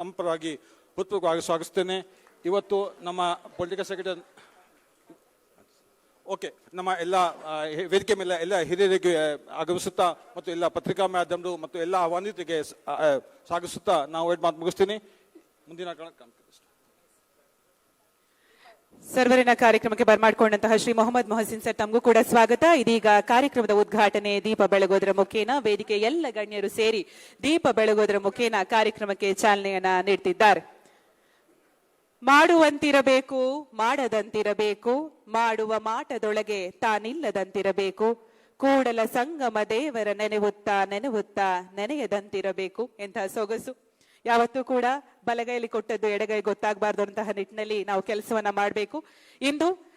ನಮ್ಮ ಪರವಾಗಿ ಹೃತ್ಪೂರ್ವಕವಾಗಿ ಸ್ವಾಗತಿಸ್ತೇನೆ. ಇವತ್ತು ನಮ್ಮ ಪೊಲಿಟಿಕಲ್ ಸೆಕ್ರೆಟರಿ ಓಕೆ, ನಮ್ಮ ಎಲ್ಲ ವೇದಿಕೆ ಮೇಲೆ ಎಲ್ಲ ಹಿರಿಯರಿಗೆ ಆಗಮಿಸುತ್ತಾ ಮತ್ತು ಎಲ್ಲ ಪತ್ರಿಕಾ ಮಾಧ್ಯಮರು ಮತ್ತು ಎಲ್ಲ ಆಹ್ವಾನಿತರಿಗೆ ಸಾಗಿಸುತ್ತಾ ನಾವು ಎರಡು ಮಾತು ಮುಗಿಸ್ತೀನಿ. ಮುಂದಿನ ಕಣ- ಸರ್ವರಿನ ಕಾರ್ಯಕ್ರಮಕ್ಕೆ ಬರ್ಮಾಡ್ಕೊಂಡಂತಹ ಶ್ರೀ ಮೊಹಮ್ಮದ್ ಮೊಹಸಿನ್ ಸರ್, ತಮಗೂ ಕೂಡ ಸ್ವಾಗತ. ಇದೀಗ ಕಾರ್ಯಕ್ರಮದ ಉದ್ಘಾಟನೆ ದೀಪ ಬೆಳಗೋದ್ರ ಮುಖೇನ. ವೇದಿಕೆ ಎಲ್ಲ ಗಣ್ಯರು ಸೇರಿ ದೀಪ ಬೆಳಗೋದ್ರ ಮುಖೇನ ಕಾರ್ಯಕ್ರಮಕ್ಕೆ ಚಾಲನೆಯನ್ನ ನೀಡ್ತಿದ್ದಾರೆ. ಮಾಡುವಂತಿರಬೇಕು, ಮಾಡದಂತಿರಬೇಕು, ಮಾಡುವ ಮಾಟದೊಳಗೆ ತಾನಿಲ್ಲದಂತಿರಬೇಕು, ಕೂಡಲ ಸಂಗಮ ದೇವರ ನೆನೆವುತ್ತಾ ನೆನೆವುತ್ತಾ ನೆನೆಯದಂತಿರಬೇಕು ಎಂತಹ ಸೊಗಸು. ಯಾವತ್ತೂ ಕೂಡ ಬಲಗೈಲಿ ಕೊಟ್ಟದ್ದು ಎಡಗೈ ಗೊತ್ತಾಗಬಾರ್ದು ಅಂತಹ ನಿಟ್ಟಿನಲ್ಲಿ ನಾವು ಕೆಲಸವನ್ನ ಮಾಡಬೇಕು. ಇಂದು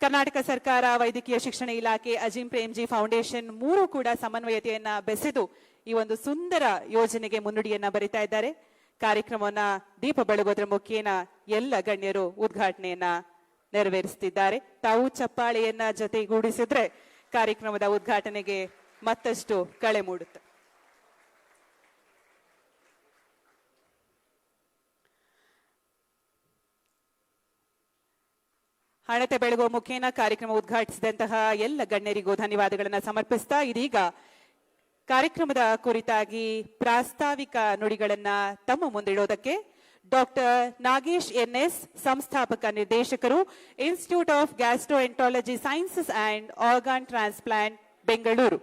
ಕರ್ನಾಟಕ ಸರ್ಕಾರ, ವೈದ್ಯಕೀಯ ಶಿಕ್ಷಣ ಇಲಾಖೆ ಅಜಿಂ ಪ್ರೇಮ್ಜಿ ಫೌಂಡೇಶನ್ ಮೂರು ಕೂಡ ಸಮನ್ವಯತೆಯನ್ನ ಬೆಸೆದು ಈ ಒಂದು ಸುಂದರ ಯೋಜನೆಗೆ ಮುನ್ನುಡಿಯನ್ನ ಬರಿತಾ ಇದ್ದಾರೆ. ಕಾರ್ಯಕ್ರಮವನ್ನ ದೀಪ ಬೆಳಗೋದ್ರ ಮುಖೇನ ಎಲ್ಲ ಗಣ್ಯರು ಉದ್ಘಾಟನೆಯನ್ನ ನೆರವೇರಿಸುತ್ತಿದ್ದಾರೆ ತಾವು ಚಪ್ಪಾಳೆಯನ್ನ ಜೊತೆಗೂಡಿಸಿದ್ರೆ ಕಾರ್ಯಕ್ರಮದ ಉದ್ಘಾಟನೆಗೆ ಮತ್ತಷ್ಟು ಕಳೆ ಮೂಡುತ್ತೆ. ಹಣತೆ ಬೆಳಗುವ ಮುಖೇನ ಕಾರ್ಯಕ್ರಮ ಉದ್ಘಾಟಿಸಿದಂತಹ ಎಲ್ಲ ಗಣ್ಯರಿಗೂ ಧನ್ಯವಾದಗಳನ್ನು ಸಮರ್ಪಿಸ್ತಾ ಇದೀಗ ಕಾರ್ಯಕ್ರಮದ ಕುರಿತಾಗಿ ಪ್ರಾಸ್ತಾವಿಕ ನುಡಿಗಳನ್ನು ತಮ್ಮ ಮುಂದಿಡೋದಕ್ಕೆ ಡಾಕ್ಟರ್ ನಾಗೇಶ್ ಎನ್ಎಸ್, ಸಂಸ್ಥಾಪಕ ನಿರ್ದೇಶಕರು institute of gastroenterology sciences and organ transplant Bengaluru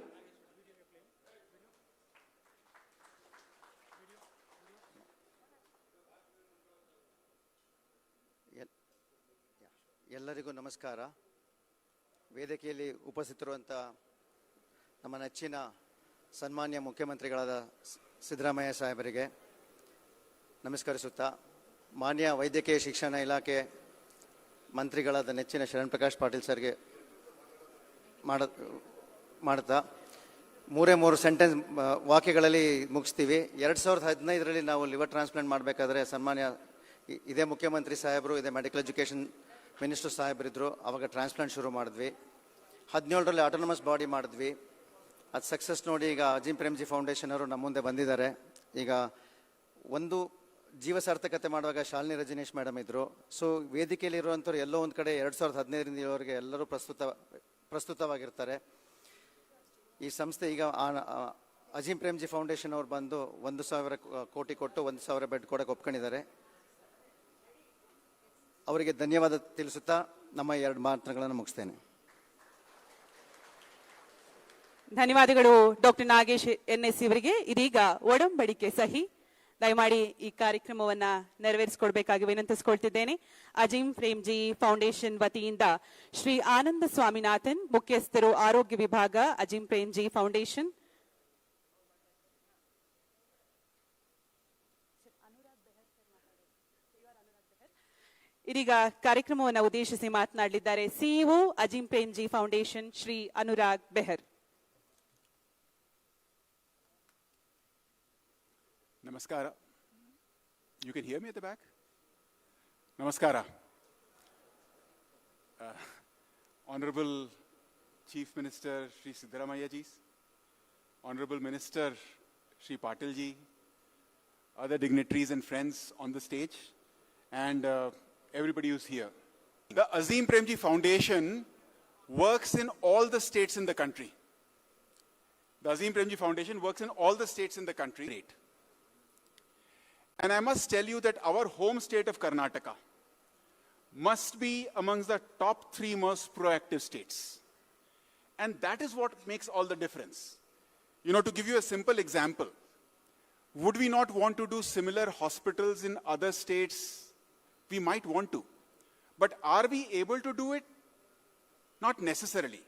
L- ಎಲ್ಲರಿಗೂ ನಮಸ್ಕಾರ. ವೇದಿಕೆಯಲ್ಲಿ ಉಪಸ್ಥಿತಿರುವಂಥ ನಮ್ಮ ನೆಚ್ಚಿನ ಸನ್ಮಾನ್ಯ ಮುಖ್ಯಮಂತ್ರಿಗಳಾದ ಸಿದ್ದರಾಮಯ್ಯ ಸಾಹೇಬರಿಗೆ ನಮಸ್ಕರಿಸುತ್ತಾ, ಮಾನ್ಯ ವೈದ್ಯಕೀಯ ಶಿಕ್ಷಣ ಇಲಾಖೆ ಮಂತ್ರಿಗಳಾದ ನೆಚ್ಚಿನ ಶರಣ್ ಪ್ರಕಾಶ್ ಪಾಟೀಲ್ ಸರ್ಗೆ ಮಾಡ, ಮಾಡ್ತಾ, ಮೂರೇ ಮೂರು ಸೆಂಟೆನ್ಸ್ ವಾಕ್ಯಗಳಲ್ಲಿ ಮುಗಿಸ್ತೀವಿ. ಎರಡು ಸಾವಿರದ ಹದಿನೈದರಲ್ಲಿ ನಾವು ಲಿವರ್ ಟ್ರಾನ್ಸ್ಪ್ಲಾಂಟ್ ಮಾಡಬೇಕಾದ್ರೆ ಸನ್ಮಾನ್ಯ ಇದೇ ಮುಖ್ಯಮಂತ್ರಿ ಸಾಹೇಬರು, ಇದೇ ಮೆಡಿಕಲ್ ಎಜುಕೇಷನ್ ಮಿನಿಸ್ಟರ್ ಸಾಹೇಬರಿದ್ದರು ಅವಾಗ ಟ್ರಾನ್ಸ್ಪ್ಲಾಂಟ್ ಶುರು ಮಾಡಿದ್ವಿ. ಹದಿನೇಳರಲ್ಲಿ ಆಟೋನಮಸ್ ಬಾಡಿ ಮಾಡಿದ್ವಿ. ಅದು ಸಕ್ಸಸ್ ನೋಡಿ ಈಗ ಅಜಿಂ ಪ್ರೇಮ್ಜಿ ಫೌಂಡೇಶನ್ ಅವರು ನಮ್ಮ ಮುಂದೆ ಬಂದಿದ್ದಾರೆ. ಈಗ ಒಂದು ಜೀವ ಸಾರ್ಥಕತೆ ಮಾಡುವಾಗ ಶಾಲಿನಿ ರಜನೀಶ್ ಮೇಡಮ್ ಇದ್ದರು ಸೊ ವೇದಿಕೆಯಲ್ಲಿರುವಂಥವ್ರು ಎಲ್ಲೋ ಒಂದು ಕಡೆ ಎರಡು ಸಾವಿರದ ಹದಿನೈದರಿಂದ ಇರೋರಿಗೆ ಎಲ್ಲರೂ ಪ್ರಸ್ತುತ, ಪ್ರಸ್ತುತವಾಗಿರ್ತಾರೆ. ಈ ಸಂಸ್ಥೆ ಈಗ ಅಜಿಂ ಪ್ರೇಮ್ಜಿ ಫೌಂಡೇಶನ್ ಅವ್ರು ಬಂದು ಒಂದು ಸಾವಿರ ಕೋಟಿ ಕೊಟ್ಟು ಒಂದು ಸಾವಿರ ಬೆಡ್ ಕೊಡೋಕೆ ಒಪ್ಕೊಂಡಿದ್ದಾರೆ. ಅವರಿಗೆ ಧನ್ಯವಾದ ತಿಳಿಸುತ್ತಾ ನಮ್ಮ ಎರಡು ಮಾತುಗಳನ್ನು ಮುಗಿಸ್ತೇನೆ. ಧನ್ಯವಾದಗಳು ಡಾಕ್ಟರ್ ನಾಗೇಶ್ ಎನ್ ಎಸ್ ಇವರಿಗೆ ಇದೀಗ ಒಡಂಬಡಿಕೆ ಸಹಿ. ದಯಮಾಡಿ ಈ ಕಾರ್ಯಕ್ರಮವನ್ನ ನೆರವೇರಿಸಿಕೊಡ್ಬೇಕಾಗಿ ವಿನಂತಿಸಿಕೊಳ್ತಿದ್ದೇನೆ. ಅಜಿಂ ಪ್ರೇಮ್ಜಿ ಫೌಂಡೇಶನ್ ವತಿಯಿಂದ ಶ್ರೀ ಆನಂದ ಸ್ವಾಮಿನಾಥನ್ ಮುಖ್ಯಸ್ಥರು ಆರೋಗ್ಯ ವಿಭಾಗ, Azim Premji foundation ಇದೀಗ ಕಾರ್ಯಕ್ರಮವನ್ನು ಉದ್ದೇಶಿಸಿ ಮಾತನಾಡಲಿದ್ದಾರೆ CEO Azim Premji foundation Shri Anurag Behar Namaskara. You can hear me at the back? Namaskara. Uh, Honorable Chief Minister Sri Siddaramaiah ji, Honorable Minister Sri Patil ji, other dignitaries and friends on the stage, and uh, everybody who's here. The Azim Premji Foundation works in all the states in the country. The Azim Premji Foundation works in all the states in the country. Great. And I must tell you that our home state of Karnataka must be amongst the top three most proactive states. And that is what makes all the difference. You know, to give you a simple example, would we not want to do similar hospitals in other states? We might want to. But are we able to do it? Not necessarily.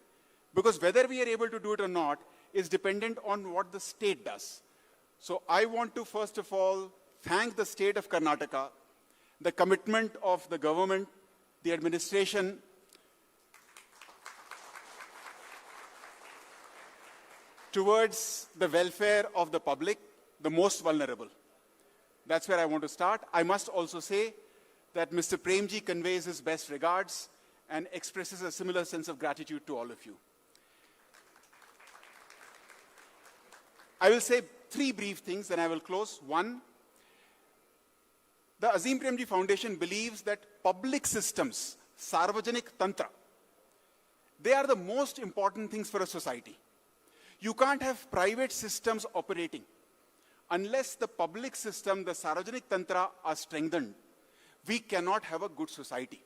Because whether we are able to do it or not is dependent on what the state does. So I want to first of all thank the state of Karnataka, the commitment of the government, the administration, towards the welfare of the public, the most vulnerable. That's where I want to start. I must also say that Mr. Premji conveys his best regards and expresses a similar sense of gratitude to all of you. I will say three brief things, then I will close. One, The Azim Premji Foundation believes that public systems, Sarvajanik Tantra, they are the most important things for a society. You can't have private systems operating unless the public system, the Sarvajanik Tantra, are strengthened. We cannot have a good society.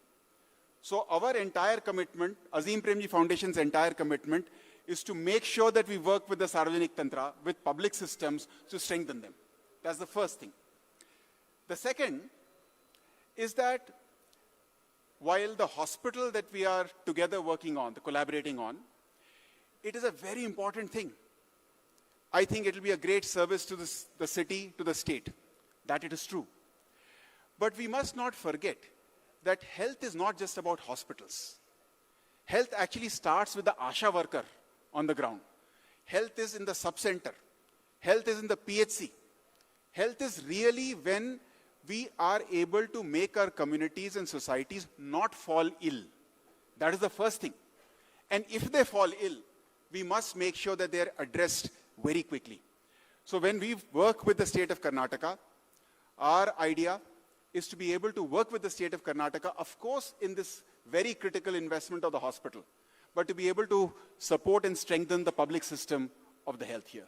So our entire commitment, Azim Premji Foundation's entire commitment, is to make sure that we work with the Sarvajanik Tantra, with public systems, to strengthen them. That's the first thing. The second is that while the hospital that we are together working on, the collaborating on, it is a very important thing. I think it will be a great service to this, the city, to the state. That it is true. But we must not forget that health is not just about hospitals. Health actually starts with the ASHA worker on the ground. Health is in the sub-center. Health is in the PHC. Health is really when we are able to make our communities and societies not fall ill. That is the first thing. And if they fall ill, we must make sure that they are addressed very quickly. So when we work with the state of Karnataka, our idea is to be able to work with the state of Karnataka, of course, in this very critical investment of the hospital, but to be able to support and strengthen the public system of the health here.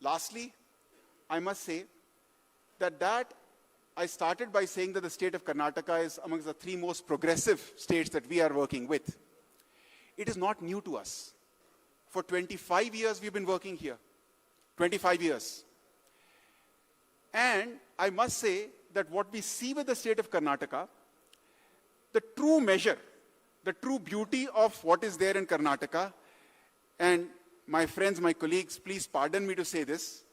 Lastly, I must say that that I started by saying that the state of Karnataka is amongst the three most progressive states that we are working with. It is not new to us. For 25 years, we've been working here. 25 years. And I must say that what we see with the state of Karnataka, the true measure, the true beauty of what is there in Karnataka, and my friends, my colleagues, please pardon me to say this,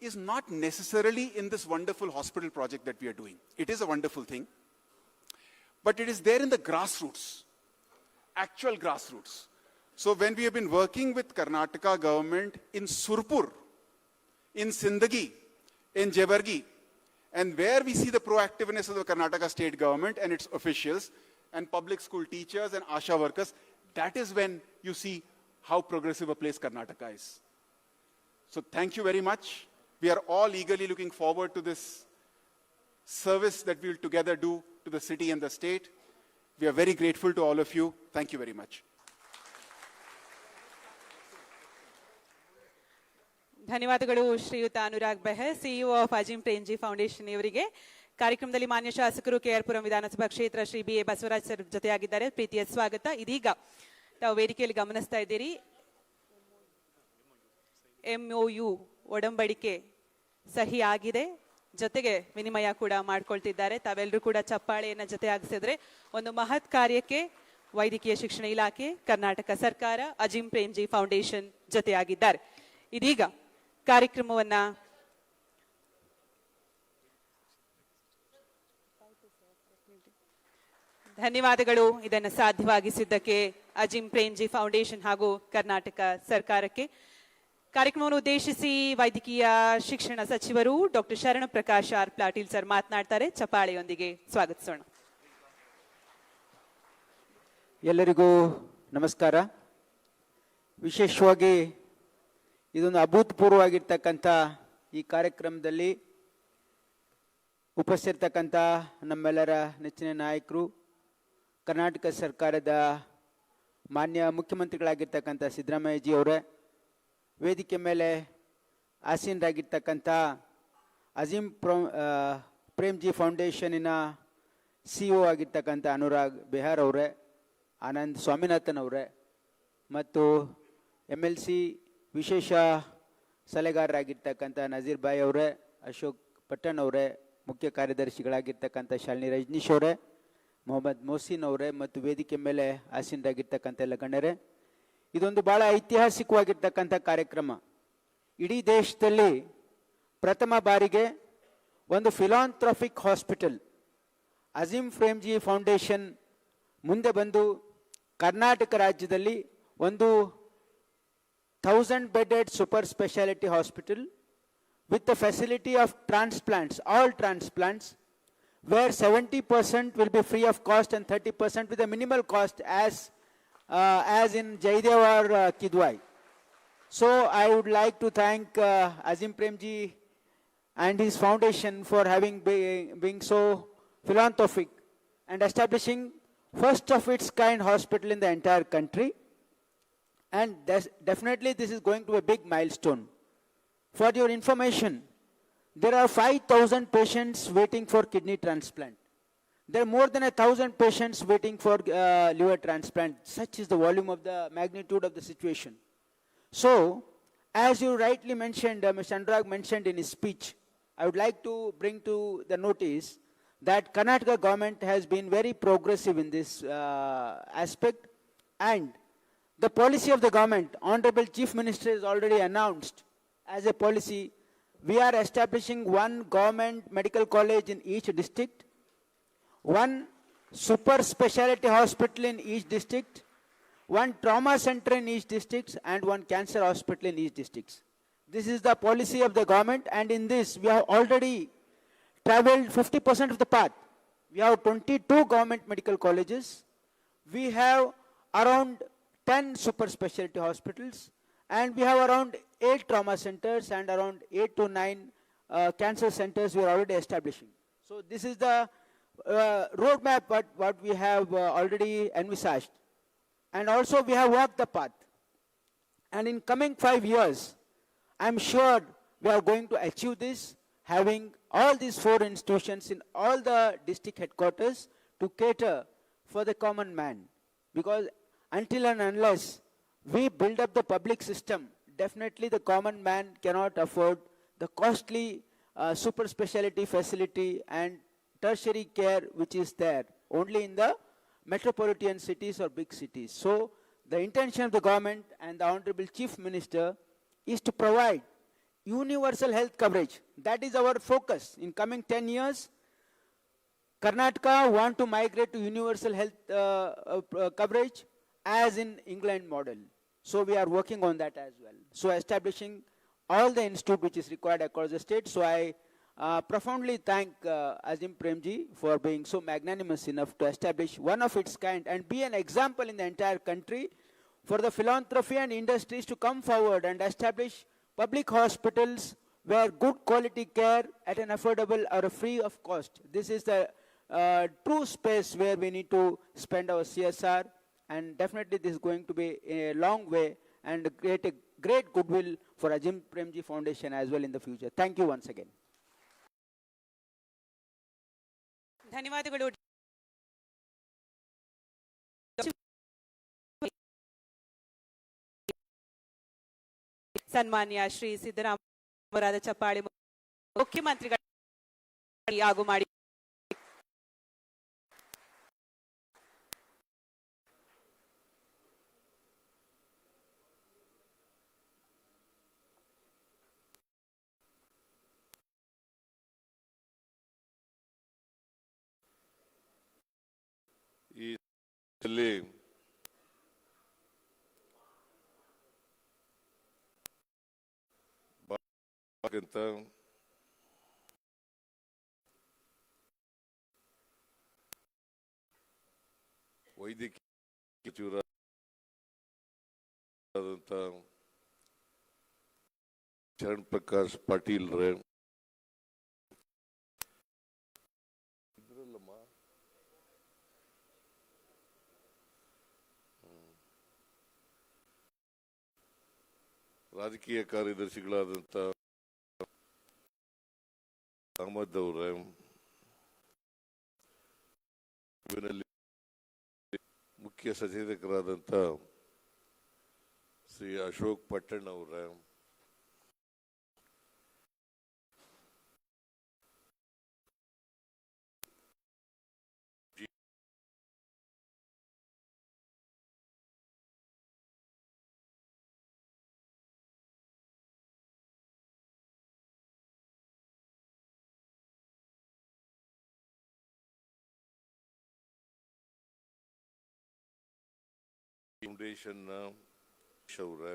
is not necessarily in this wonderful hospital project that we are doing. It is a wonderful thing, but it is there in the grassroots, actual grassroots. So when we have been working with Karnataka government in Surpur, in Sindagi, in Jebargi, and where we see the proactiveness of the Karnataka state government and its officials and public school teachers and ASHA workers, that is when you see how progressive a place Karnataka is. So thank you very much. We are all eagerly looking forward to this service that we will together do to the city and the state. We are very grateful to all of you. Thank you very much. ಧನ್ಯವಾದಗಳು, ಶ್ರೀಯುತ Anurag Behar CEO of Azim Premji foundation ಇವರಿಗೆ ಕಾರ್ಯಕ್ರಮದಲ್ಲಿ ಮಾನ್ಯ ಶಾಸಕರು KR Puram ವಿಧಾನಸಭಾ ಕ್ಷೇತ್ರ Shri B A Basavaraj sir ಜೊತೆಯಾಗಿದ್ದಾರೆ. ಪ್ರೀತಿಯ ಸ್ವಾಗತ. ಇದೀಗ ತಾವು ವೇದಿಕೆಯಲ್ಲಿ ಗಮನಿಸ್ತಾ ಇದ್ದೀರಿ. ಎಂಒಯು ಒಡಂಬಡಿಕೆ ಸಹಿ ಆಗಿದೆ. ಜೊತೆಗೆ ವಿನಿಮಯ ಕೂಡ ಮಾಡ್ಕೊಳ್ತಿದ್ದಾರೆ. ತಾವೆಲ್ಲರೂ ಕೂಡ ಚಪ್ಪಾಳೆಯನ್ನ ಜೊತೆ ಆಗಿಸಿದ್ರೆ ಒಂದು ಮಹತ್ ಕಾರ್ಯಕ್ಕೆ ವೈದ್ಯಕೀಯ ಶಿಕ್ಷಣ ಇಲಾಖೆ, ಕರ್ನಾಟಕ ಸರ್ಕಾರ ಅಜಿಂ ಪ್ರೇಮ್ಜಿ ಫೌಂಡೇಶನ್ ಜೊತೆಯಾಗಿದ್ದಾರೆ. ಇದೀಗ ಕಾರ್ಯಕ್ರಮವನ್ನ ಧನ್ಯವಾದಗಳು. ಇದನ್ನು ಸಾಧ್ಯವಾಗಿಸಿದ್ದಕ್ಕೆ ಅಜಿಂ ಪ್ರೇಮ್ಜಿ ಫೌಂಡೇಶನ್ ಹಾಗೂ ಕರ್ನಾಟಕ ಸರ್ಕಾರಕ್ಕೆ. ಕಾರ್ಯಕ್ರಮವನ್ನು ಉದ್ದೇಶಿಸಿ ವೈದ್ಯಕೀಯ ಶಿಕ್ಷಣ ಸಚಿವರು ಡಾಕ್ಟರ್ ಶರಣ ಪ್ರಕಾಶ್ ಆರ್ ಪ್ಲಾಟೀಲ್ ಸರ್ ಮಾತನಾಡ್ತಾರೆ. ಚಪಾಳೆಯೊಂದಿಗೆ ಸ್ವಾಗತಿಸೋಣ ಎಲ್ಲರಿಗೂ ನಮಸ್ಕಾರ. ವಿಶೇಷವಾಗಿ ಇದೊಂದು ಅಭೂತಪೂರ್ವವಾಗಿರ್ತಕ್ಕಂಥ ಈ ಕಾರ್ಯಕ್ರಮದಲ್ಲಿ ಉಪಸ್ಥಿರ್ತಕ್ಕಂಥ ನಮ್ಮೆಲ್ಲರ ನೆಚ್ಚಿನ ನಾಯಕರು, ಕರ್ನಾಟಕ ಸರ್ಕಾರದ ಮಾನ್ಯ ಮುಖ್ಯಮಂತ್ರಿಗಳಾಗಿರ್ತಕ್ಕಂಥ ಸಿದ್ದರಾಮಯ್ಯಜಿ ಅವರೇ, ವೇದಿಕೆ ಮೇಲೆ ಆಸೀನರಾಗಿರ್ತಕ್ಕಂಥ ಅಜೀಂ ಪ್ರೊ ಪ್ರೇಮ್ಜಿ ಫೌಂಡೇಶನಿನ ಸಿ ಒ ಆಗಿರ್ತಕ್ಕಂಥ ಅನುರಾಗ್ ಬಿಹಾರ್ ಅವರೇ, ಆನಂದ್ ಸ್ವಾಮಿನಾಥನ್ ಅವರೇ ಮತ್ತು ಎಂ ಎಲ್ ಸಿ ವಿಶೇಷ ಸಲಹೆಗಾರರಾಗಿರ್ತಕ್ಕಂಥ ನಜೀರ್ ಬಾಯ್ ಅವರೇ, ಅಶೋಕ್ ಪಟ್ಟಣ್ ಅವರೇ, ಮುಖ್ಯ ಕಾರ್ಯದರ್ಶಿಗಳಾಗಿರ್ತಕ್ಕಂಥ ಶಾಲಿನಿ ರಜನೀಶ್ ಅವರೇ, ಮೊಹಮ್ಮದ್ ಮೊಹಸಿನ್ ಅವರೇ ಮತ್ತು ವೇದಿಕೆ ಮೇಲೆ ಆಸೀನರಾಗಿರ್ತಕ್ಕಂಥ ಎಲ್ಲ ಗಣ್ಯರೇ. ಇದೊಂದು ಭಾಳ ಐತಿಹಾಸಿಕವಾಗಿರ್ತಕ್ಕಂಥ ಕಾರ್ಯಕ್ರಮ. ಇಡೀ ದೇಶದಲ್ಲಿ ಪ್ರಥಮ ಬಾರಿಗೆ ಒಂದು philanthropic hospital Azim Premji foundation ಮುಂದೆ ಬಂದು ಕರ್ನಾಟಕ ರಾಜ್ಯದಲ್ಲಿ ಒಂದು 1000 bedded super specialty hospital with the facility of transplants, all transplants, where 70% will be free of cost and 30% with a minimal cost as, uh, as in Jaidev or uh, Kidwai. So I would like to thank uh, Azim Premji and his foundation for having be, being so philanthropic and establishing first of its kind hospital in the entire country. And definitely this is going to be a big milestone. For your information, there are 5,000 patients waiting for kidney transplant. There are more than a thousand patients waiting for uh, liver transplant. Such is the volume of the magnitude of the situation. So, as you rightly mentioned, uh, Mr. Anurag mentioned in his speech, I would like to bring to the notice that Karnataka government has been very progressive in this uh, aspect and the policy of the government, Honorable Chief Minister has already announced as a policy, we are establishing one government medical college in each district, one super specialty hospital in each district, one trauma center in each district, and one cancer hospital in each district. This is the policy of the government, and in this, we have already traveled 50% of the path. We have 22 government medical colleges. We have around 10 super specialty hospitals, and we have around 8 trauma centers and around 8 to 9 uh, cancer centers we are already establishing. So this is the uh, roadmap what, what we have uh, already envisaged. And also we have walked the path. And in coming five years, I'm sure we are going to achieve this, having all these four institutions in all the district headquarters to cater for the common man. Because until and unless we build up the public system, definitely the common man cannot afford the costly uh, super specialty facility and tertiary care which is there only in the metropolitan cities or big cities. So the intention of the government and the Honorable Chief Minister is to provide universal health coverage. That is our focus. In coming 10 years, Karnataka want to migrate to universal health uh, uh, uh, coverage as in England model. So we are working on that as well. So establishing all the institute which is required across the state. So I uh, profoundly thank uh, Azim Premji for being so magnanimous enough to establish one of its kind and be an example in the entire country for the philanthropy and industries to come forward and establish public hospitals where good quality care at an affordable or free of cost. This is the uh, true space where we need to spend our CSR and definitely this is going to be a long way and create a great goodwill for Ajim Premji Foundation as well in the future. Thank you once again. ಧನ್ಯವಾದಗಳು ಸನ್ಮಾನ್ಯ ಶ್ರೀ ಸಿದ್ದರಾಮರಾದ ಚಪ್ಪಾಳಿ ಮುಖ್ಯಮಂತ್ರಿಗಳ ಹಾಗೂ ಮಾಡಿ ಅಂತ ವೈದ್ಯಕೀಯ ಸಚಿವರಾದಂಥ ಚರಣ್ ಪ್ರಕಾಶ್ ಪಾಟೀಲ್ ರೇ. ಇದ್ರಲ್ಲಮ್ಮ ರಾಜಕೀಯ ಕಾರ್ಯದರ್ಶಿಗಳಾದಂಥ ಅಹಮದ್ ಅವರ ಮುಖ್ಯ ಸಚೇತಕರಾದಂಥ ಶ್ರೀ ಅಶೋಕ್ ಪಟ್ಟಣ್ ಅವರೇ ಫೌಂಡೇಶನ್ನ ಅವರೇ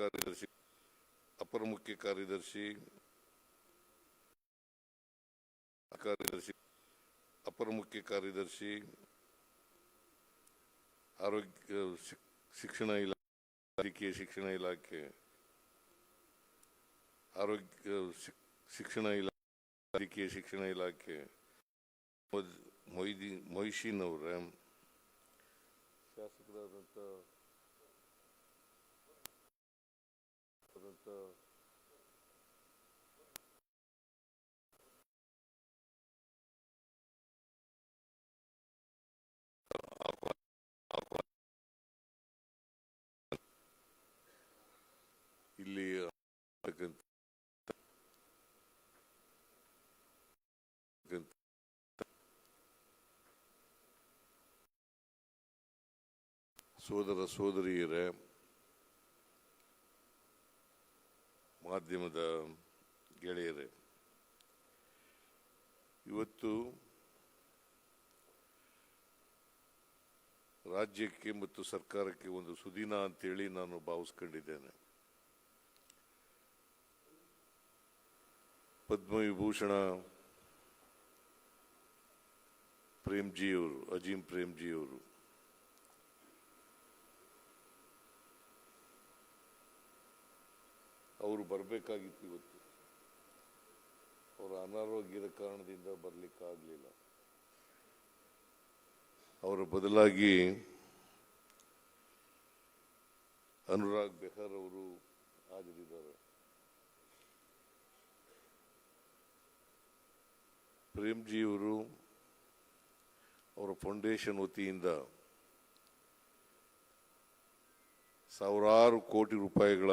ಕಾರ್ಯದರ್ಶಿ ಅಪರ ಮುಖ್ಯ ಕಾರ್ಯದರ್ಶಿ ಕಾರ್ಯದರ್ಶಿ ಅಪರ ಮುಖ್ಯ ಕಾರ್ಯದರ್ಶಿ ಆರೋಗ್ಯ ಶಿಕ್- ಶಿಕ್ಷಣ ಇಲಾಖೆ ವೈದ್ಯಕೀಯ ಶಿಕ್ಷಣ ಇಲಾಖೆ ಆರೋಗ್ಯ ಶಿಕ್- ಶಿಕ್ಷಣ ಇಲಾಖೆ ವೈದ್ಯಕೀಯ ಶಿಕ್ಷಣ ಇಲಾಖೆ ಮೊದ್- ಮೊಯ್ದಿ ಮೊಯ್ಶೀನ್ ಅವರ ಶಾಸಕರಾದಂಥ ಆದಂಥ ಇಲ್ಲಿ ಆಗ್ತಕ್ಕಂಥ ಸೋದರ ಸೋದರಿಯರೇ ಮಾಧ್ಯಮದ ಗೆಳೆಯರೇ, ಇವತ್ತು ರಾಜ್ಯಕ್ಕೆ ಮತ್ತು ಸರ್ಕಾರಕ್ಕೆ ಒಂದು ಸುದಿನ ಅಂತೇಳಿ ನಾನು ಭಾವಿಸ್ಕೊಂಡಿದ್ದೇನೆ. ಪದ್ಮವಿಭೂಷಣ ಪ್ರೇಮ್ಜಿಯವರು ಅಜೀಂ ಪ್ರೇಮ್ಜಿಯವರು ಅವರು ಬರಬೇಕಾಗಿತ್ತು ಇವತ್ತು. ಅವರ ಅನಾರೋಗ್ಯದ ಕಾರಣದಿಂದ ಬರಲಿಕ್ಕಾಗಲಿಲ್ಲ. ಅವರ ಬದಲಾಗಿ ಅನುರಾಗ್ ಬೆಹರ್ ಅವರು ಹಾಜರಿದ್ದಾರೆ ಪ್ರೇಮ್ಜಿಯವರು ಅವರ ಫೌಂಡೇಶನ್ ವತಿಯಿಂದ ಸಾವಿರಾರು ಕೋಟಿ ರೂಪಾಯಿಗಳ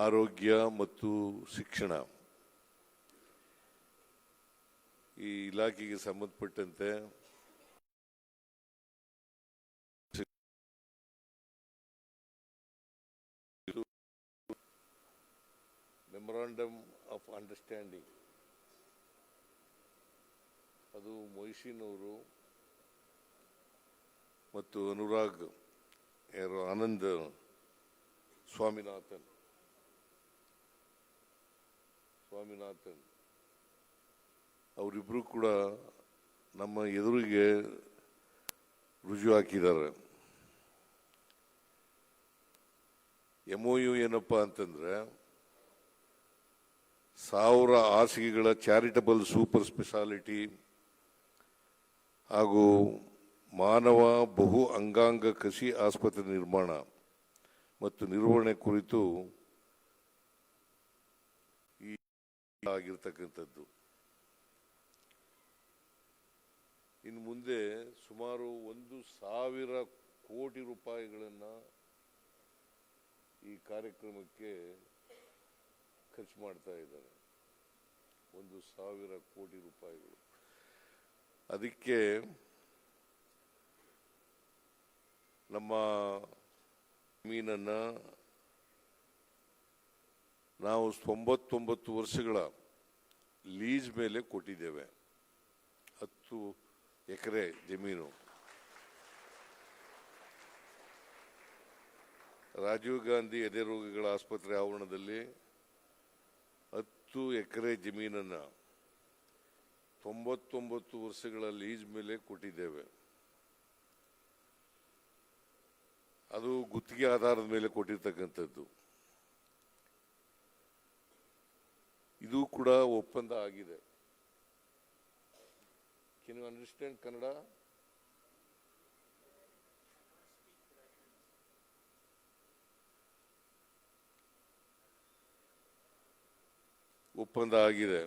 ಆರೋಗ್ಯ ಮತ್ತು ಶಿಕ್ಷಣ. ಈ ಇಲಾಖೆಗೆ ಸಂಬಂಧಪಟ್ಟಂತೆ ಮೆಮೊರಾಂಡಮ್ ಆಫ್ ಅಂಡರ್ಸ್ಟ್ಯಾಂಡಿಂಗ್ ಅದು ಮೊಯ್ಸಿನವರು ಮತ್ತು ಅನುರಾಗ್ ಯಾರು ಆನಂದ್ ಸ್ವಾಮಿನಾಥನ್. ಸ್ವಾಮಿನಾಥನ್. ಅವರಿಬ್ಬರು ಕೂಡ ನಮ್ಮ ಎದುರಿಗೆ ರುಜು ಹಾಕಿದ್ದಾರೆ. ಎಂ ಒ ಯು ಏನಪ್ಪ ಅಂತಂದ್ರೆ, ಸಾವಿರ ಹಾಸಿಗೆಗಳ ಚಾರಿಟಬಲ್ ಸೂಪರ್ ಸ್ಪೆಷಾಲಿಟಿ ಹಾಗೂ ಮಾನವ ಬಹು ಅಂಗಾಂಗ ಕಸಿ ಆಸ್ಪತ್ರೆ ನಿರ್ಮಾಣ ಮತ್ತು ನಿರ್ವಹಣೆ ಕುರಿತು ಈ ಆಗಿರ್ತಕ್ಕಂಥದ್ದು. ಇನ್ನು ಮುಂದೆ ಸುಮಾರು ಒಂದು ಸಾವಿರ ಕೋಟಿ ರೂಪಾಯಿಗಳನ್ನು ಈ ಕಾರ್ಯಕ್ರಮಕ್ಕೆ ಖರ್ಚು ಮಾಡ್ತಾ ಇದ್ದಾರೆ. ಒಂದು ಸಾವಿರ ಕೋಟಿ ರೂಪಾಯಿಗಳು. ಅದಕ್ಕೆ ನಮ್ಮ ಮೀನನ್ನ ನಾವು ತೊಂಬತ್ತೊಂಬತ್ತು ವರ್ಷಗಳ ಲೀಜ್ ಮೇಲೆ ಕೊಟ್ಟಿದ್ದೇವೆ. ಹತ್ತು ಎಕರೆ ಜಮೀನು. ರಾಜೀವ್ ಗಾಂಧಿ ಎದೆ ರೋಗಿಗಳ ಆಸ್ಪತ್ರೆ ಆವರಣದಲ್ಲಿ ಹತ್ತು ಎಕರೆ ಜಮೀನನ್ನು ತೊಂಬತ್ತೊಂಬತ್ತು ವರ್ಷಗಳ ಲೀಜ್ ಮೇಲೆ ಕೊಟ್ಟಿದ್ದೇವೆ. ಅದು ಗುತ್ತಿಗೆ ಆಧಾರದ ಮೇಲೆ ಕೊಟ್ಟಿರ್ತಕ್ಕಂಥದ್ದು. ಇದು ಕೂಡ ಒಪ್ಪಂದ ಆಗಿದೆ. ಕೆನ್ ಯು ಅಂಡರ್ಸ್ಟ್ಯಾಂಡ್ ಕನ್ನಡ ಒಪ್ಪಂದ ಆಗಿದೆ.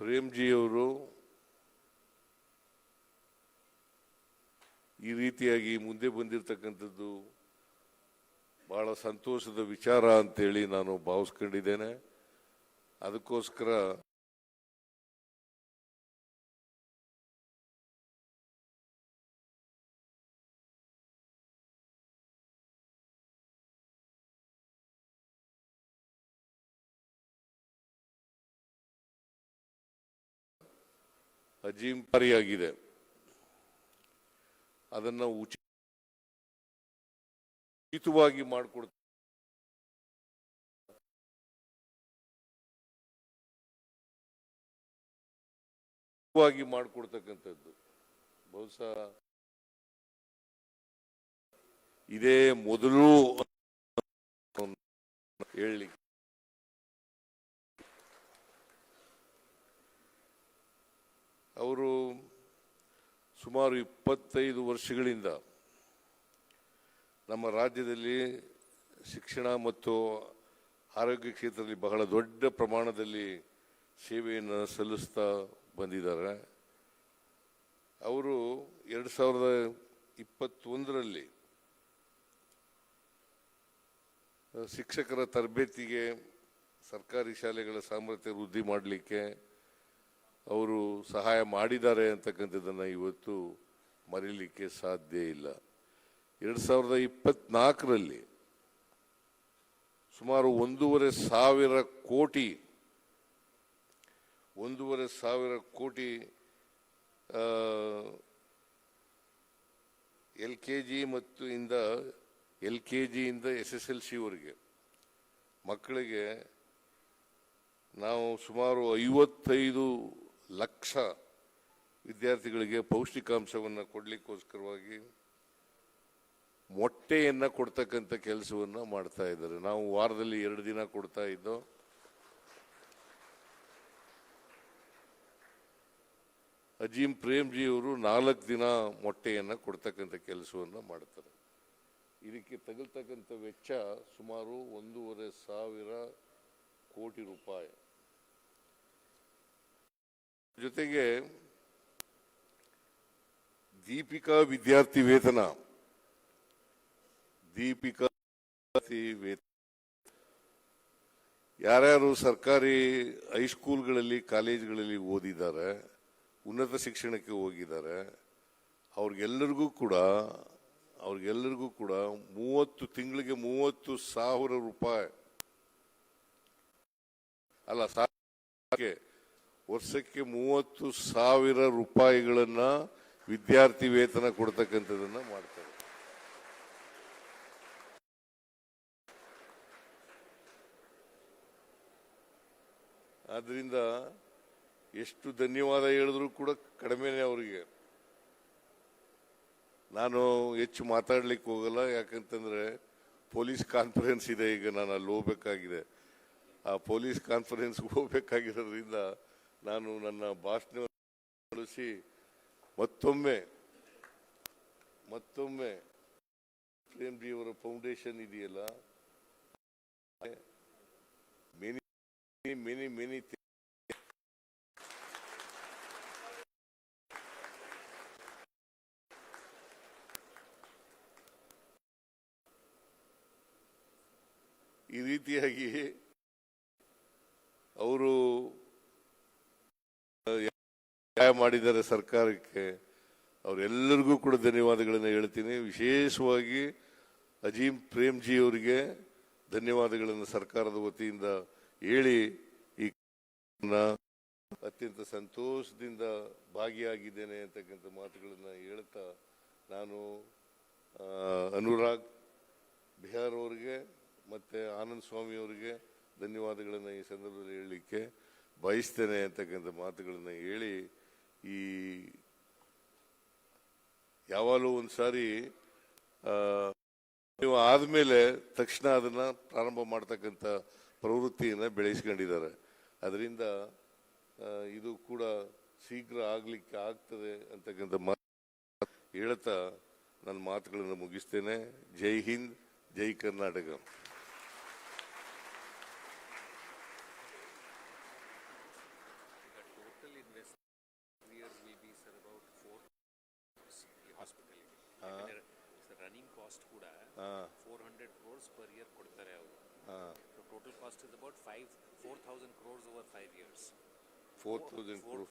ಪ್ರೇಮ್ಜಿಯವರು ಈ ರೀತಿಯಾಗಿ ಮುಂದೆ ಬಂದಿರತಕ್ಕಂಥದ್ದು ಬಹಳ ಸಂತೋಷದ ವಿಚಾರ ಅಂತೇಳಿ ನಾನು ಭಾವಿಸ್ಕೊಂಡಿದ್ದೇನೆ. ಅದಕ್ಕೋಸ್ಕರ ಅಜೀಂಪಾರಿಯಾಗಿದೆ ಅದನ್ನು ಉಚಿ- ಉಚಿತವಾಗಿ ಮಾಡಿಕೊಡ್ತಾರೆ ಮಾಡಿಕೊಡ್ತಕ್ಕಂಥದ್ದು. ಬಹುಶಃ ಇದೇ ಮೊದಲು ಹೇಳಿ. ಅವರು ಸುಮಾರು ಇಪ್ಪತ್ತೈದು ವರ್ಷಗಳಿಂದ ನಮ್ಮ ರಾಜ್ಯದಲ್ಲಿ ಶಿಕ್ಷಣ ಮತ್ತು ಆರೋಗ್ಯ ಕ್ಷೇತ್ರದಲ್ಲಿ ಬಹಳ ದೊಡ್ಡ ಪ್ರಮಾಣದಲ್ಲಿ ಸೇವೆಯನ್ನು ಸಲ್ಲಿಸ್ತಾ ಬಂದಿದ್ದಾರೆ. ಅವರು ಎರಡು ಸಾವಿರದ ಇಪ್ಪತ್ತೊಂದರಲ್ಲಿ ಶಿಕ್ಷಕರ ತರಬೇತಿಗೆ ಸರ್ಕಾರಿ ಶಾಲೆಗಳ ಸಾಮರ್ಥ್ಯ ವೃದ್ಧಿ ಮಾಡಲಿಕ್ಕೆ ಅವರು ಸಹಾಯ ಮಾಡಿದ್ದಾರೆ ಅಂತಕ್ಕಂಥದ್ದನ್ನು ಇವತ್ತು ಮರೀಲಿಕ್ಕೆ ಸಾಧ್ಯ ಇಲ್ಲ. ಎರಡು ಸಾವಿರದ ಇಪ್ಪತ್ನಾಲ್ಕರಲ್ಲಿ ಸುಮಾರು ಒಂದೂವರೆ ಸಾವಿರ ಕೋಟಿ, ಒಂದೂವರೆ ಸಾವಿರ ಕೋಟಿ ಎಲ್ ಕೆ ಜಿ ಮತ್ತು ಇಂದ ಎಲ್ ಕೆ ಜಿಯಿಂದ ಎಸ್ ಎಸ್ ಎಲ್ ಸಿವರೆಗೆ ಮಕ್ಕಳಿಗೆ ನಾವು ಸುಮಾರು ಐವತ್ತೈದು ಲಕ್ಷ ವಿದ್ಯಾರ್ಥಿಗಳಿಗೆ ಪೌಷ್ಟಿಕಾಂಶವನ್ನು ಕೊಡಲಿಕ್ಕೋಸ್ಕರವಾಗಿ ಮೊಟ್ಟೆಯನ್ನ ಕೊಡ್ತಕ್ಕಂಥ ಕೆಲಸವನ್ನ ಮಾಡ್ತಾ ಇದ್ದಾರೆ. ನಾವು ವಾರದಲ್ಲಿ ಎರಡು ದಿನ ಕೊಡ್ತಾ ಇದ್ದೋ ಅಜೀಂ ಪ್ರೇಮ್ಜಿ ಅವರು ನಾಲ್ಕು ದಿನ ಮೊಟ್ಟೆಯನ್ನ ಕೊಡ್ತಕ್ಕಂಥ ಕೆಲಸವನ್ನ ಮಾಡ್ತಾರೆ. ಇದಕ್ಕೆ ತಗಲ್ತಕ್ಕಂಥ ವೆಚ್ಚ ಸುಮಾರು ಒಂದೂವರೆ ಸಾವಿರ ಕೋಟಿ ರೂಪಾಯಿ. ಜೊತೆಗೆ ದೀಪಿಕಾ ವಿದ್ಯಾರ್ಥಿ ವೇತನ ದೀಪಿಕಾ ಯಾರ್ಯಾರು ಸರ್ಕಾರಿ ಹೈಸ್ಕೂಲ್ಗಳಲ್ಲಿ ಕಾಲೇಜ್ಗಳಲ್ಲಿ ಓದಿದ್ದಾರೆ, ಉನ್ನತ ಶಿಕ್ಷಣಕ್ಕೆ ಹೋಗಿದ್ದಾರೆ, ಅವ್ರಿಗೆಲ್ಲರಿಗೂ ಕೂಡ ಅವ್ರಿಗೆಲ್ಲರಿಗೂ ಕೂಡ ಮೂವತ್ತು ತಿಂಗಳಿಗೆ ಮೂವತ್ತು ಸಾವಿರ ರೂಪಾಯಿ. ಅಲ್ಲ ವರ್ಷಕ್ಕೆ ಮೂವತ್ತು ಸಾವಿರ ರೂಪಾಯಿಗಳನ್ನು ವಿದ್ಯಾರ್ಥಿ ವೇತನ ಕೊಡ್ತಕ್ಕಂಥದ್ದನ್ನು ಮಾಡ್ತಾರೆ. ಆದ್ರಿಂದ ಎಷ್ಟು ಧನ್ಯವಾದ ಹೇಳಿದ್ರು ಕೂಡ ಕಡಿಮೆನೆ ಅವರಿಗೆ. ನಾನು ಹೆಚ್ಚು ಮಾತಾಡ್ಲಿಕ್ಕೆ ಹೋಗಲ್ಲ, ಯಾಕಂತಂದ್ರೆ ಪೊಲೀಸ್ ಕಾನ್ಫರೆನ್ಸ್ ಇದೆ, ಈಗ ನಾನು ಅಲ್ಲಿ ಹೋಗ್ಬೇಕಾಗಿದೆ. ಆ ಪೊಲೀಸ್ ಕಾನ್ಫರೆನ್ಸ್ ಹೋಗ್ಬೇಕಾಗಿರೋದ್ರಿಂದ ನಾನು ನನ್ನ ಭಾಷಣ ಬಳಸಿ ಮತ್ತೊಮ್ಮೆ ಮತ್ತೊಮ್ಮೆ ಪ್ರೇಮ್ ಅವರ ಫೌಂಡೇಶನ್ ಇದೆಯಲ್ಲ ಮೆನಿ things. ಈ ರೀತಿಯಾಗಿ ಅವರು ಸಹಾಯ ಮಾಡಿದ್ದಾರೆ ಸರ್ಕಾರಕ್ಕೆ ಅವರೆಲ್ಲರಿಗೂ ಕೂಡ ಧನ್ಯವಾದಗಳನ್ನು ಹೇಳ್ತೀನಿ ವಿಶೇಷವಾಗಿ ಅಜೀಂ ಪ್ರೇಮ್ಜಿ ಅವರಿಗೆ ಧನ್ಯವಾದಗಳನ್ನು ಸರ್ಕಾರದ ವತಿಯಿಂದ ಹೇಳಿ ಈ ಅತ್ಯಂತ ಸಂತೋಷದಿಂದ ಭಾಗಿಯಾಗಿದ್ದೇನೆ ಅಂತಕ್ಕಂಥ ಮಾತುಗಳನ್ನು ಹೇಳ್ತಾ ನಾನು ಅನುರಾಗ್ ಬಿಹಾರ್ ಅವರಿಗೆ ಮತ್ತು ಆನಂದ್ ಸ್ವಾಮಿ ಅವರಿಗೆ ಧನ್ಯವಾದಗಳನ್ನು ಈ ಸಂದರ್ಭದಲ್ಲಿ ಹೇಳಲಿಕ್ಕೆ ಬಯಸ್ತೇನೆ ಅಂತಕ್ಕಂಥ ಮಾತುಗಳನ್ನು ಹೇಳಿ ಈ ಯಾವಾಗಲೂ ಒಂದು ಸಾರಿ ನೀವು ಆದಮೇಲೆ ತಕ್ಷಣ ಅದನ್ನು ಪ್ರಾರಂಭ ಮಾಡ್ತಕ್ಕಂಥ ಪ್ರವೃತ್ತಿಯನ್ನು ಬೆಳೆಸ್ಕೊಂಡಿದ್ದಾರೆ. ಅದರಿಂದ ಇದು ಕೂಡ ಶೀಘ್ರ ಆಗಲಿಕ್ಕೆ ಆಗ್ತದೆ ಅಂತಕ್ಕಂಥ ಮಾತು ಹೇಳ್ತಾ ನನ್ನ ಮಾತುಗಳನ್ನು ಮುಗಿಸ್ತೇನೆ. Jai Hind Jai Karnataka. sir running cost ಕೂಡ four hundred crores per year ಕೊಡ್ತಾರೆ ಅವರು. Total cost is about five four thousand crores over five years four thousand four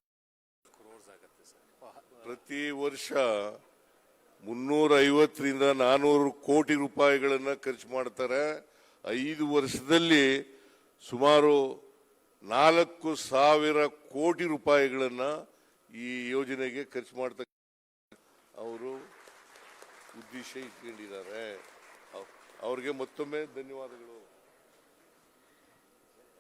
crores ಆಗುತ್ತೆ ಸರ್ ಪ್ರತಿ ವರ್ಷ ಮುನ್ನೂರ ಐವತ್ತರಿಂದ ನಾನೂರು ಕೋಟಿ ರೂಪಾಯಿಗಳನ್ನ ಖರ್ಚು ಮಾಡ್ತಾರೆ. ಐದು ವರ್ಷದಲ್ಲಿ ಸುಮಾರು ನಾಲ್ಕು ಸಾವಿರ ಕೋಟಿ ರೂಪಾಯಿಗಳನ್ನ ಈ ಯೋಜನೆಗೆ ಖರ್ಚು ಮಾಡ್ತಕ್ಕ ಅವರು ಉದ್ದೇಶ ಇಟ್ಕೊಂಡಿದ್ದಾರೆ. ಅವ್- ಅವ್ರಿಗೆ ಮತ್ತೊಮ್ಮೆ ಧನ್ಯವಾದಗಳು.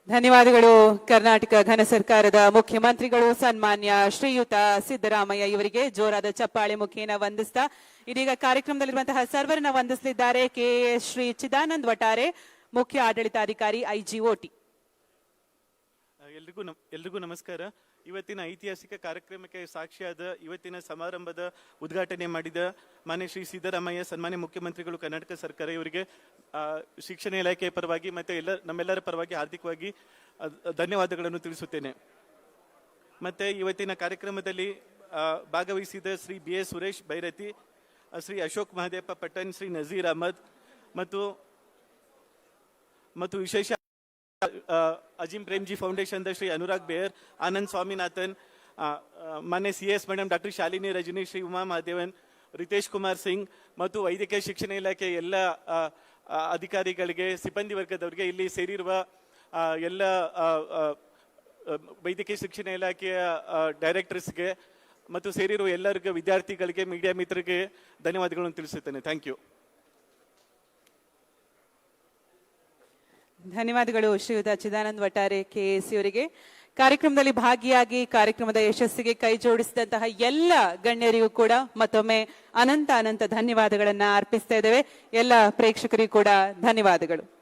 ಧನ್ಯವಾದಗಳು. ಕರ್ನಾಟಕ ಘನ ಸರ್ಕಾರದ ಮುಖ್ಯಮಂತ್ರಿಗಳು ಸನ್ಮಾನ್ಯ ಶ್ರೀಯುತ ಸಿದ್ದರಾಮಯ್ಯ ಇವರಿಗೆ ಜೋರಾದ ಚಪ್ಪಾಳೆ ಮುಖೇನ ವಂದಿಸ್ತಾ ಇದೀಗ ಕಾರ್ಯಕ್ರಮದಲ್ಲಿರುವಂತಹ ಸರ್ವರನ್ನ ವಂದಿಸಲಿದ್ದಾರೆ ಕೆ ಶ್ರೀ ಚಿದಾನಂದ್ ವಟಾರೆ, ಮುಖ್ಯ ಆಡಳಿತಾಧಿಕಾರಿ ಐಜಿಒಟಿ ಎಲ್ರಿಗೂ ಎಲ್ರಿಗೂ ನಮಸ್ಕಾರ. ಇವತ್ತಿನ ಐತಿಹಾಸಿಕ ಕಾರ್ಯಕ್ರಮಕ್ಕೆ ಸಾಕ್ಷಿಯಾದ ಇವತ್ತಿನ ಸಮಾರಂಭದ ಉದ್ಘಾಟನೆ ಮಾಡಿದ ಮಾನ್ಯ ಶ್ರೀ ಸಿದ್ದರಾಮಯ್ಯ, ಸನ್ಮಾನ್ಯ ಮುಖ್ಯಮಂತ್ರಿಗಳು, ಕರ್ನಾಟಕ ಸರ್ಕಾರ ಇವರಿಗೆ ಶಿಕ್ಷಣ ಇಲಾಖೆಯ ಪರವಾಗಿ ಮತ್ತು ಎಲ್ಲ, ನಮ್ಮೆಲ್ಲರ ಪರವಾಗಿ ಹಾರ್ದಿಕವಾಗಿ ಧನ್ಯವಾದಗಳನ್ನು ತಿಳಿಸುತ್ತೇನೆ. ಮತ್ತೆ ಇವತ್ತಿನ ಕಾರ್ಯಕ್ರಮದಲ್ಲಿ ಭಾಗವಹಿಸಿದ ಶ್ರೀ ಬಿ ಸುರೇಶ್ ಬೈರತಿ ಶ್ರೀ ಅಶೋಕ್ ಮಹಾದೇಪ ಪಟ್ಟಣ್, ಶ್ರೀ ನಜೀರ್ ಅಹಮದ್ ಮತ್ತು ಮತ್ತು ವಿಶೇಷ ಅಜಿಂ ಪ್ರೇಮ್ಜಿ ಫೌಂಡೇಶನ್ದ ಶ್ರೀ ಅನುರಾಗ್ ಬೇರ್ ಆ, ಆ, ಮಾನ್ಯ C S madam doctor Shalini Rajani Shri Uma Mahadevan Ritesh Kumar Singh ಮತ್ತು ವೈದ್ಯಕೀಯ ಶಿಕ್ಷಣ ಇಲಾಖೆ ಎಲ್ಲ ಅಧಿಕಾರಿಗಳಿಗೆ ಸಿಬ್ಬಂದಿ ವರ್ಗದವರಿಗೆ ಇಲ್ಲಿ ಸೇರಿರುವ ಎಲ್ಲ ವೈದ್ಯಕೀಯ ಶಿಕ್ಷಣ ಇಲಾಖೆಯ ಡೈರೆಕ್ಟರ್ಸ್ ಡೈರೆಕ್ಟರ್ಸ್ಗೆ ಮತ್ತು ಸೇರಿರುವ ಎಲ್ಲರಿಗೂ ವಿದ್ಯಾರ್ಥಿಗಳಿಗೆ ಮೀಡಿಯಾ ಮಿತ್ರರಿಗೆ ಧನ್ಯವಾದಗಳನ್ನು ತಿಳಿಸುತ್ತೇನೆ ಥ್ಯಾಂಕ್ ಯು ಧನ್ಯವಾದಗಳು ಶ್ರೀಯುತ ಚಿದಾನಂದ್ ವಟಾರೆ ಕೆಎಸಿ ಅವರಿಗೆ. ಕಾರ್ಯಕ್ರಮದಲ್ಲಿ ಭಾಗಿಯಾಗಿ ಕಾರ್ಯಕ್ರಮದ ಯಶಸ್ಸಿಗೆ ಕೈ ಜೋಡಿಸಿದಂತಹ ಎಲ್ಲ ಗಣ್ಯರಿಗೂ ಕೂಡ ಮತ್ತೊಮ್ಮೆ ಅನಂತ ಅನಂತ ಧನ್ಯವಾದಗಳನ್ನ ಅರ್ಪಿಸ್ತಾ ಇದ್ದೇವೆ. ಎಲ್ಲ ಪ್ರೇಕ್ಷಕರಿಗೂ ಕೂಡ ಧನ್ಯವಾದಗಳು.